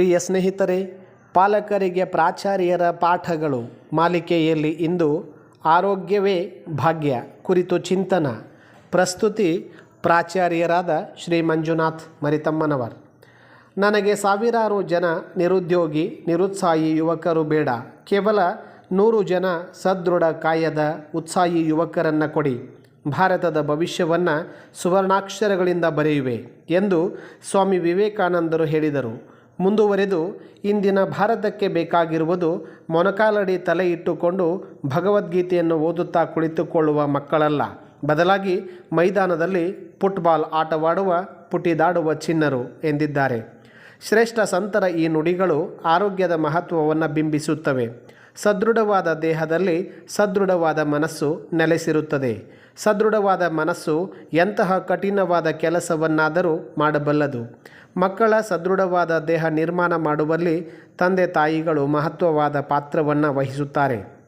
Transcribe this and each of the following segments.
ಪ್ರಿಯ ಸ್ನೇಹಿತರೆ, ಪಾಲಕರಿಗೆ ಪ್ರಾಚಾರ್ಯರ ಪಾಠಗಳು ಮಾಲಿಕೆಯಲ್ಲಿ ಇಂದು ಆರೋಗ್ಯವೇ ಭಾಗ್ಯ ಕುರಿತು ಚಿಂತನ. ಪ್ರಸ್ತುತಿ ಪ್ರಾಚಾರ್ಯರಾದ ಶ್ರೀ ಮಂಜುನಾಥ್ ಮರಿತಮ್ಮನವರ್. ನನಗೆ ಸಾವಿರಾರು ಜನ ನಿರುದ್ಯೋಗಿ, ನಿರುತ್ಸಾಹಿ ಯುವಕರು ಬೇಡ. ಕೇವಲ ನೂರು ಜನ ಸದೃಢ ಕಾಯದ, ಉತ್ಸಾಹಿ ಯುವಕರನ್ನು ಕೊಡಿ. ಭಾರತದ ಭವಿಷ್ಯವನ್ನು ಸುವರ್ಣಾಕ್ಷರಗಳಿಂದ ಬರೆಯುವೆ ಎಂದು ಸ್ವಾಮಿ ವಿವೇಕಾನಂದರು ಹೇಳಿದರು. ಮುಂದುವರೆದು ಇಂದಿನ ಭಾರತಕ್ಕೆ ಬೇಕಾಗಿರುವುದು ಮೊನಕಾಲಡಿ ತಲೆ ಇಟ್ಟುಕೊಂಡು ಭಗವದ್ಗೀತೆಯನ್ನು ಓದುತ್ತಾ ಕುಳಿತುಕೊಳ್ಳುವ ಮಕ್ಕಳಲ್ಲ. ಬದಲಾಗಿ ಮೈದಾನದಲ್ಲಿ ಫುಟ್ಬಾಲ್ ಆಟವಾಡುವ, ಪುಟಿದಾಡುವ ಚಿನ್ನರು ಎಂದಿದ್ದಾರೆ. ಶ್ರೇಷ್ಠ ಸಂತರ ಈ ನುಡಿಗಳು ಆರೋಗ್ಯದ ಮಹತ್ವವನ್ನು ಬಿಂಬಿಸುತ್ತವೆ. ಸದೃಢವಾದ ದೇಹದಲ್ಲಿ ಸದೃಢವಾದ ಮನಸ್ಸು ನೆಲೆಸಿರುತ್ತದೆ. ಸದೃಢವಾದ ಮನಸ್ಸು ಎಂತಹ ಕಠಿಣವಾದ ಕೆಲಸವನ್ನಾದರೂ ಮಾಡಬಲ್ಲದು. ಮಕ್ಕಳ ಸದೃಢವಾದ ದೇಹ ನಿರ್ಮಾಣ ಮಾಡುವಲ್ಲಿ ತಂದೆ ತಾಯಿಗಳು ಮಹತ್ವವಾದ ಪಾತ್ರವನ್ನು ವಹಿಸುತ್ತಾರೆ.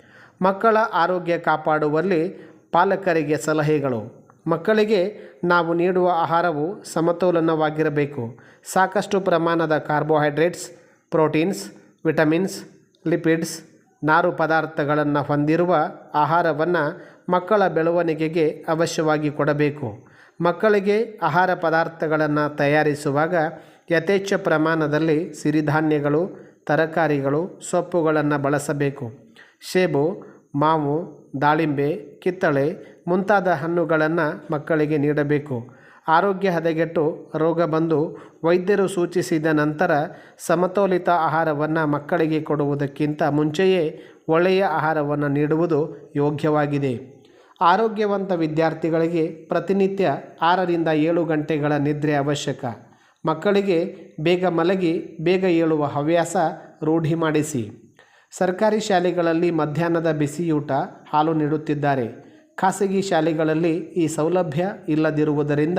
ಮಕ್ಕಳ ಆರೋಗ್ಯ ಕಾಪಾಡುವಲ್ಲಿ ಪಾಲಕರಿಗೆ ಸಲಹೆಗಳು. ಮಕ್ಕಳಿಗೆ ನಾವು ನೀಡುವ ಆಹಾರವು ಸಮತೋಲನವಾಗಿರಬೇಕು. ಸಾಕಷ್ಟು ಪ್ರಮಾಣದ ಕಾರ್ಬೋಹೈಡ್ರೇಟ್ಸ್, ಪ್ರೋಟೀನ್ಸ್, ವಿಟಮಿನ್ಸ್, ಲಿಪಿಡ್ಸ್ ನಾರು ಪದಾರ್ಥಗಳನ್ನು ಹೊಂದಿರುವ ಆಹಾರವನ್ನು ಮಕ್ಕಳ ಬೆಳವಣಿಗೆಗೆ ಅವಶ್ಯವಾಗಿ ಕೊಡಬೇಕು. ಮಕ್ಕಳಿಗೆ ಆಹಾರ ಪದಾರ್ಥಗಳನ್ನು ತಯಾರಿಸುವಾಗ ಯಥೇಚ್ಛ ಪ್ರಮಾಣದಲ್ಲಿ ಸಿರಿಧಾನ್ಯಗಳು, ತರಕಾರಿಗಳು, ಸೊಪ್ಪುಗಳನ್ನು ಬಳಸಬೇಕು. ಸೇಬು, ಮಾವು, ದಾಳಿಂಬೆ, ಕಿತ್ತಳೆ ಮುಂತಾದ ಹಣ್ಣುಗಳನ್ನು ಮಕ್ಕಳಿಗೆ ನೀಡಬೇಕು. ಆರೋಗ್ಯ ಹದಗೆಟ್ಟು ರೋಗ ಬಂದು ವೈದ್ಯರು ಸೂಚಿಸಿದ ನಂತರ ಸಮತೋಲಿತ ಆಹಾರವನ್ನು ಮಕ್ಕಳಿಗೆ ಕೊಡುವುದಕ್ಕಿಂತ ಮುಂಚೆಯೇ ಒಳ್ಳೆಯ ಆಹಾರವನ್ನು ನೀಡುವುದು ಯೋಗ್ಯವಾಗಿದೆ. ಆರೋಗ್ಯವಂತ ವಿದ್ಯಾರ್ಥಿಗಳಿಗೆ ಪ್ರತಿನಿತ್ಯ ಆರರಿಂದ ಏಳು ಗಂಟೆಗಳ ನಿದ್ರೆ ಅವಶ್ಯಕ. ಮಕ್ಕಳಿಗೆ ಬೇಗ ಮಲಗಿ, ಬೇಗ ಏಳುವ ಹವ್ಯಾಸ ರೂಢಿ ಮಾಡಿಸಿ. ಸರ್ಕಾರಿ ಶಾಲೆಗಳಲ್ಲಿ ಮಧ್ಯಾಹ್ನದ ಬಿಸಿಯೂಟ ಹಾಲು ನೀಡುತ್ತಿದ್ದಾರೆ. ಖಾಸಗಿ ಶಾಲೆಗಳಲ್ಲಿ ಈ ಸೌಲಭ್ಯ ಇಲ್ಲದಿರುವುದರಿಂದ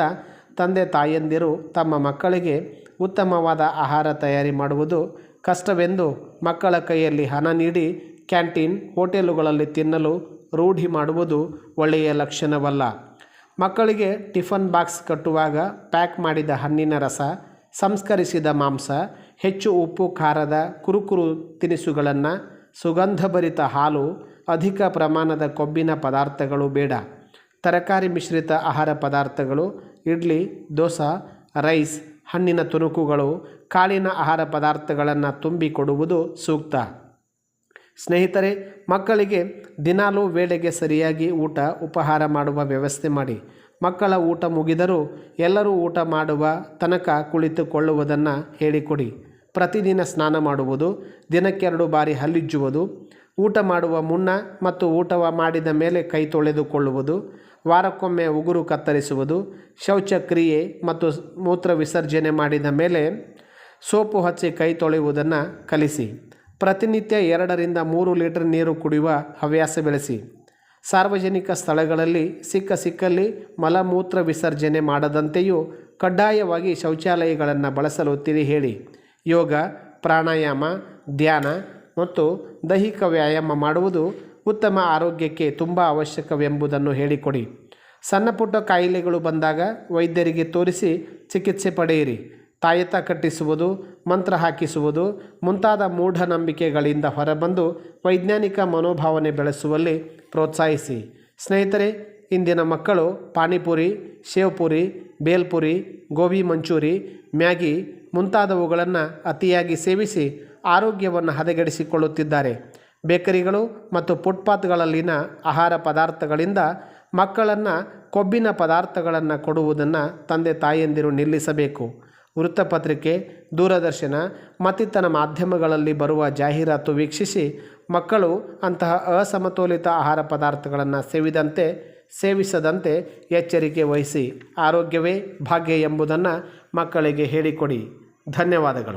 ತಂದೆ ತಾಯಂದಿರು ತಮ್ಮ ಮಕ್ಕಳಿಗೆ ಉತ್ತಮವಾದ ಆಹಾರ ತಯಾರಿ ಮಾಡುವುದು ಕಷ್ಟವೆಂದು ಮಕ್ಕಳ ಕೈಯಲ್ಲಿ ಹಣ ನೀಡಿ ಕ್ಯಾಂಟೀನ್ ಹೋಟೆಲುಗಳಲ್ಲಿ ತಿನ್ನಲು ರೂಢಿ ಮಾಡುವುದು ಒಳ್ಳೆಯ ಲಕ್ಷಣವಲ್ಲ. ಮಕ್ಕಳಿಗೆ ಟಿಫನ್ ಬಾಕ್ಸ್ ಕಟ್ಟುವಾಗ ಪ್ಯಾಕ್ ಮಾಡಿದ ಹಣ್ಣಿನ ರಸ, ಸಂಸ್ಕರಿಸಿದ ಮಾಂಸ, ಹೆಚ್ಚು ಉಪ್ಪು, ಖಾರದ ಕುರುಕುರು ತಿನಿಸುಗಳನ್ನು ಸುಗಂಧಭರಿತ ಹಾಲು, ಅಧಿಕ ಪ್ರಮಾಣದ ಕೊಬ್ಬಿನ ಪದಾರ್ಥಗಳು ಬೇಡ. ತರಕಾರಿ ಮಿಶ್ರಿತ ಆಹಾರ ಪದಾರ್ಥಗಳು, ಇಡ್ಲಿ, ದೋಸೆ, ರೈಸ್, ಹಣ್ಣಿನ ತುಣುಕುಗಳು, ಕಾಳಿನ ಆಹಾರ ಪದಾರ್ಥಗಳನ್ನು ತುಂಬಿಕೊಡುವುದು ಸೂಕ್ತ. ಸ್ನೇಹಿತರೆ, ಮಕ್ಕಳಿಗೆ ದಿನಾಲೂ ವೇಳೆಗೆ ಸರಿಯಾಗಿ ಊಟ, ಉಪಹಾರ ಮಾಡುವ ವ್ಯವಸ್ಥೆ ಮಾಡಿ. ಮಕ್ಕಳ ಊಟ ಮುಗಿದರೂ ಎಲ್ಲರೂ ಊಟ ಮಾಡುವ ತನಕ ಕುಳಿತುಕೊಳ್ಳುವುದನ್ನು ಹೇಳಿಕೊಡಿ. ಪ್ರತಿದಿನ ಸ್ನಾನ ಮಾಡುವುದು ದಿನಕ್ಕೆರಡು ಬಾರಿ ಹಲ್ಲಿಜ್ಜುವುದು, ಊಟ ಮಾಡುವ ಮುನ್ನ ಮತ್ತು ಊಟ ಮಾಡಿದ ಮೇಲೆ ಕೈ ತೊಳೆದುಕೊಳ್ಳುವುದು, ವಾರಕ್ಕೊಮ್ಮೆ ಉಗುರು ಕತ್ತರಿಸುವುದು, ಶೌಚಕ್ರಿಯೆ ಮತ್ತು ಮೂತ್ರ ವಿಸರ್ಜನೆ ಮಾಡಿದ ಮೇಲೆ ಸೋಪು ಹಚ್ಚಿ ಕೈ ತೊಳೆಯುವುದನ್ನು ಕಲಿಸಿ. ಪ್ರತಿನಿತ್ಯ ಎರಡರಿಂದ ಮೂರು ಲೀಟರ್ ನೀರು ಕುಡಿಯುವ ಹವ್ಯಾಸ ಬೆಳೆಸಿ. ಸಾರ್ವಜನಿಕ ಸ್ಥಳಗಳಲ್ಲಿ ಸಿಕ್ಕ ಸಿಕ್ಕಲ್ಲಿ ಮಲಮೂತ್ರ ವಿಸರ್ಜನೆ ಮಾಡದಂತೆಯೂ ಕಡ್ಡಾಯವಾಗಿ ಶೌಚಾಲಯಗಳನ್ನು ಬಳಸಲು ತಿಳಿ ಹೇಳಿ. ಯೋಗ, ಪ್ರಾಣಾಯಾಮ, ಧ್ಯಾನ ಮತ್ತು ದೈಹಿಕ ವ್ಯಾಯಾಮ ಮಾಡುವುದು ಉತ್ತಮ ಆರೋಗ್ಯಕ್ಕೆ ತುಂಬ ಅವಶ್ಯಕವೆಂಬುದನ್ನು ಹೇಳಿಕೊಡಿ. ಸಣ್ಣಪುಟ್ಟ ಕಾಯಿಲೆಗಳು ಬಂದಾಗ ವೈದ್ಯರಿಗೆ ತೋರಿಸಿ ಚಿಕಿತ್ಸೆ ಪಡೆಯಿರಿ. ತಾಯತ ಕಟ್ಟಿಸುವುದು, ಮಂತ್ರ ಹಾಕಿಸುವುದು, ಮುಂತಾದ ಮೂಢನಂಬಿಕೆಗಳಿಂದ ಹೊರಬಂದು ವೈಜ್ಞಾನಿಕ ಮನೋಭಾವನೆ ಬೆಳೆಸುವಲ್ಲಿ ಪ್ರೋತ್ಸಾಹಿಸಿ. ಸ್ನೇಹಿತರೆ, ಇಂದಿನ ಮಕ್ಕಳು ಪಾನಿಪುರಿ, ಶೇವ್ಪುರಿ, ಬೇಲ್ಪುರಿ, ಗೋಬಿ ಮಂಚೂರಿ, ಮ್ಯಾಗಿ ಮುಂತಾದವುಗಳನ್ನು ಅತಿಯಾಗಿ ಸೇವಿಸಿ ಆರೋಗ್ಯವನ್ನು ಹದಗೆಡಿಸಿಕೊಳ್ಳುತ್ತಿದ್ದಾರೆ. ಬೇಕರಿಗಳು ಮತ್ತು ಫುಟ್ಪಾತ್ಗಳಲ್ಲಿನ ಆಹಾರ ಪದಾರ್ಥಗಳಿಂದ ಮಕ್ಕಳನ್ನು ಕೊಬ್ಬಿನ ಪದಾರ್ಥಗಳನ್ನು ಕೊಡುವುದನ್ನು ತಂದೆ ತಾಯಿಯಂದಿರು ನಿಲ್ಲಿಸಬೇಕು. ವೃತ್ತಪತ್ರಿಕೆ, ದೂರದರ್ಶನ, ಮತ್ತಿತರ ಮಾಧ್ಯಮಗಳಲ್ಲಿ ಬರುವ ಜಾಹೀರಾತು ವೀಕ್ಷಿಸಿ ಮಕ್ಕಳು ಅಂತಹ ಅಸಮತೋಲಿತ ಆಹಾರ ಪದಾರ್ಥಗಳನ್ನು ಸೇವಿದಂತೆ, ಸೇವಿಸದಂತೆ ಎಚ್ಚರಿಕೆ ವಹಿಸಿ ಆರೋಗ್ಯವೇ ಭಾಗ್ಯ ಎಂಬುದನ್ನು ಮಕ್ಕಳಿಗೆ ಹೇಳಿಕೊಡಿ. ಧನ್ಯವಾದಗಳು